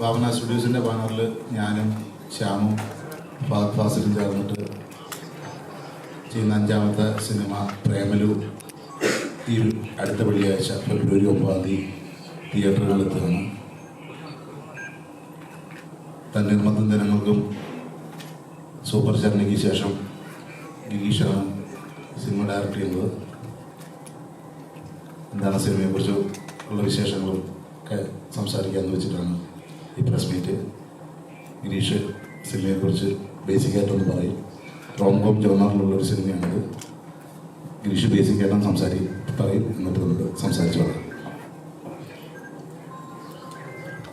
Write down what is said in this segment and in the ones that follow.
ഭാവന സ്റ്റുഡിയോസിന്റെ ബാനറിൽ ഞാനും ശ്യാമും ഫഹദ് ഫാസിലും ചേർന്നിട്ട് ചെയ്യുന്ന അഞ്ചാമത്തെ സിനിമ പ്രേമലു. ഈ അടുത്ത വെള്ളിയാഴ്ച ഫെബ്രുവരി ഒമ്പതാം തീയതി തിയേറ്ററുകളിൽ എത്തുകയാണ്. തന്നിർമ്മത്തും ദിനങ്ങൾക്കും സൂപ്പർ ചരണയ്ക്ക് ശേഷം ഗിരീഷാണ് സിനിമ ഡയറക്റ്റ് ചെയ്യുന്നത്. എന്താണ് സിനിമയെക്കുറിച്ച് ഉള്ള വിശേഷങ്ങളും ഒക്കെ സംസാരിക്കാമെന്ന് വെച്ചിട്ടാണ് ഈ പ്രസ് മീറ്റ് ഗിരീഷ് സിനിമയെക്കുറിച്ച് ബേസിക്കായിട്ടൊന്ന് പറയും. റോംകോം ജോണറിലുള്ള ഒരു സിനിമയാണിത്. ഗിരീഷ് ബേസിക്കായിട്ടാണ് സംസാരി പറയും. എന്നിട്ട് നമുക്ക് സംസാരിച്ചു പറയാം.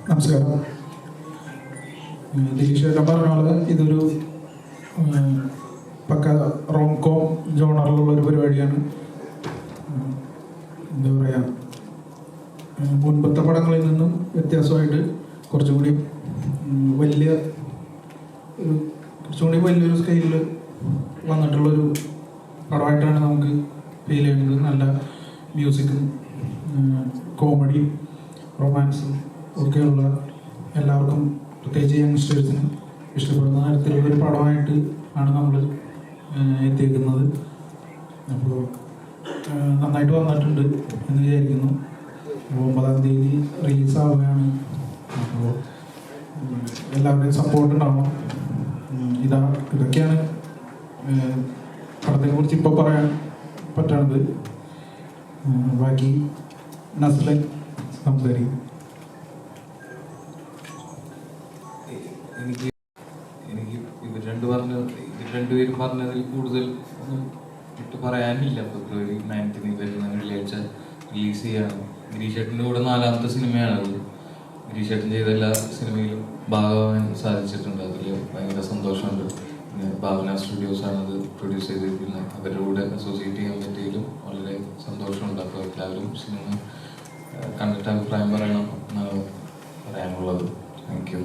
നമസ്കാരം. ദിലീഷേട്ടൻ പറഞ്ഞ പോലെ ഇതൊരു പക്ക റോംകോം ജോണറിലുള്ള ഒരു പരിപാടിയാണ്. എന്താ പറയുക മുൻപത്തെ പടങ്ങളിൽ നിന്നും വ്യത്യാസമായിട്ട് കുറച്ചുകൂടി വലിയ ഒരു കുറച്ചുകൂടി വലിയൊരു സ്കെയിലിൽ വന്നിട്ടുള്ളൊരു പടമായിട്ടാണ് നമുക്ക് ഫീൽ ചെയ്യുന്നത്. നല്ല മ്യൂസിക്കും കോമഡി റൊമാൻസും ഒക്കെയുള്ള എല്ലാവർക്കും പ്രത്യേകിച്ച് യങ്സ്റ്റേഴ്സിന് ഇഷ്ടപ്പെടുന്ന തരത്തിലുള്ള ഒരു പടമായിട്ട് ആണ് നമ്മൾ എത്തിയിരിക്കുന്നത് അപ്പോൾ നന്നായിട്ട് വന്നിട്ടുണ്ട് എന്ന് വിചാരിക്കുന്നു. ഒമ്പതാം തീയതി റിലീസ് ആവുകയാണ്. അപ്പോൾ എല്ലാവരുടെയും സപ്പോർട്ട് ഉണ്ടാവണം. ഇതാ ഇതൊക്കെയാണ് പടത്തിനെ കുറിച്ച് ഇപ്പോൾ പറയാൻ പറ്റണത് ബാക്കി നസ്ലൻ സംസാരിക്കും. എനിക്ക് എനിക്ക് ഇവർ രണ്ട് പറഞ്ഞ ഇവർ രണ്ടുപേരും പറഞ്ഞതിൽ കൂടുതൽ ഒന്നും പറയാനില്ല. ഫെബ്രുവരി നയൻത്തിന് വരുന്ന വെള്ളിയാഴ്ച റിലീസ് ചെയ്യാണ് ഗിരീഷേട്ടന്റെ കൂടെ നാലാമത്തെ സിനിമയാണത് ഗിരീഷേട്ടൻ ചെയ്ത എല്ലാ സിനിമയിലും ഭാഗമാകാൻ സാധിച്ചിട്ടുണ്ട്. അതിൽ ഭയങ്കര സന്തോഷമുണ്ട്. ഭാവന സ്റ്റുഡിയോസ് ആണ് അത് പ്രൊഡ്യൂസ് ചെയ്തിരിക്കുന്നത്. അവരുടെ കൂടെ അസോസിയേറ്റ് ചെയ്യാൻ പറ്റിയതിലും വളരെ സന്തോഷമുണ്ട്. അപ്പോൾ എല്ലാവരും സിനിമ കണ്ടിട്ട് അഭിപ്രായം പറയണം എന്നാണ് പറയാനുള്ളത്. താങ്ക് യു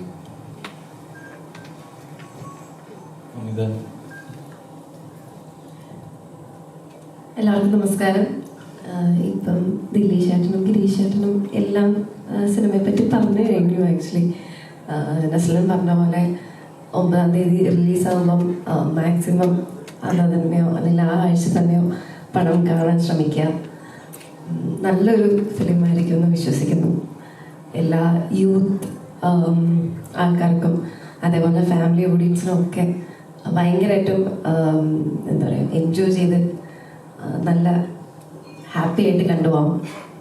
എല്ലാവർക്കും നമസ്കാരം. ഇപ്പം ദില്ലീഷ് ഏട്ടനും ഗിരീഷ് ഏട്ടനും എല്ലാം സിനിമയെ പറ്റി പറഞ്ഞു കഴിഞ്ഞു ആക്ച്വലി നസ്ലൻ പറഞ്ഞ പോലെ ഒമ്പതാം തീയതി റിലീസാകുമ്പം മാക്സിമം അത് തന്നെയോ അല്ലെങ്കിൽ ആ ആഴ്ച തന്നെയോ പടം കാണാൻ ശ്രമിക്കുക നല്ലൊരു നല്ലൊരു ഫിലിമായിരിക്കും എന്ന് വിശ്വസിക്കുന്നു. എല്ലാ യൂത്ത് ആൾക്കാർക്കും അതേപോലെ ഫാമിലി ഓഡിയൻസിനും ഒക്കെ ഭയങ്കരമായിട്ടും എന്താ പറയുക എൻജോയ് ചെയ്ത് നല്ല ഹാപ്പി ആയിട്ട് കണ്ടുപോകാം.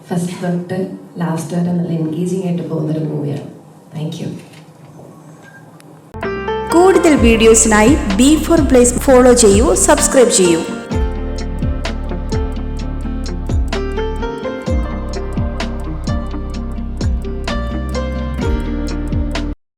ഫസ്റ്റ് തൊട്ട് ലാസ്റ്റ് വരെ നല്ല എൻഗേജിങ് ആയിട്ട് പോകുന്നൊരു മൂവിയാണ് താങ്ക് യു കൂടുതൽ വീഡിയോസിനായി ബി ഫോർ പ്ലേസ് ഫോളോ ചെയ്യൂ സബ്സ്ക്രൈബ് ചെയ്യൂ.